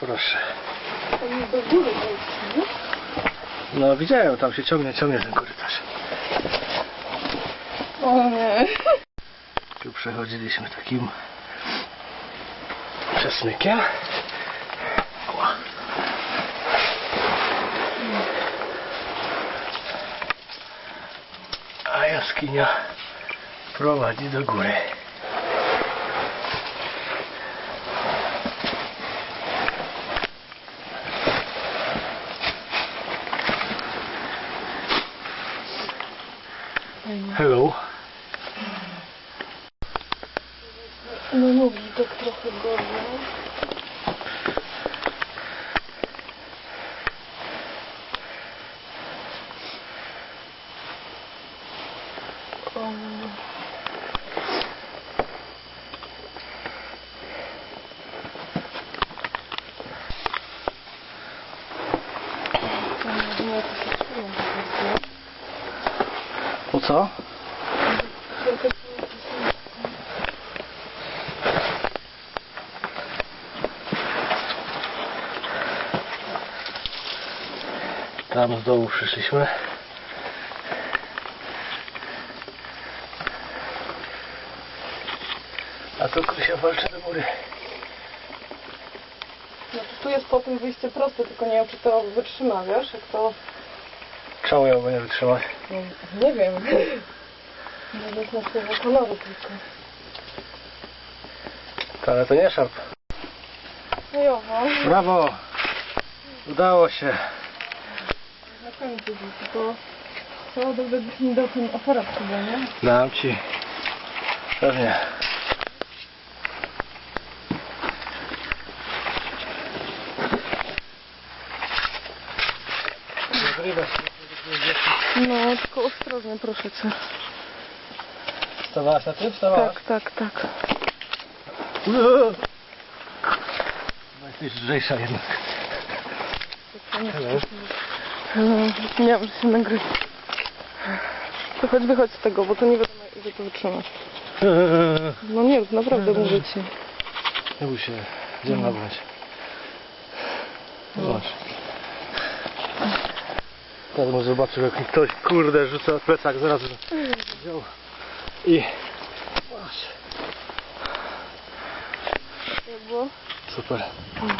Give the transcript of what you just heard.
Proszę. No widziałem, tam się ciągnie, ciągnie ten korytarz. O nie. Tu przechodziliśmy takim przesmykiem. A jaskinia prowadzi do góry. Hello. No mówi tak trochę gorzej. Um. Tam nie wiem, jak to się czują po prostu. O co? Tam z dołu przyszliśmy. A tu Krysia walczy do góry. Znaczy tu jest po tym wyjście proste, tylko nie wiem czy to wytrzyma, wiesz, jak to... Czemu ją nie wytrzymać? No, nie wiem. Nawet na słowo koloru tylko. Ale to nie szarp. No jowo. Brawo! Udało się. Na końcu był, tylko... To byś mi dał ten aparat chyba, nie? Dam ci. Pewnie. No, tylko ostrożnie proszę cię. Wstawałaś na tym? Wstawałaś? Tak, tak, tak. No jesteś lżejsza jednak. Hello. No, zapomniałam, że się nagrywa. To chodź wychodź z tego, bo to nie wiadomo ile to wytrzyma. No nie, naprawdę mówię ci. Nie bój się. Idziemy na Teraz może zobaczył jak ktoś kurde rzuca plecak zaraz wziął i było? super. Mm.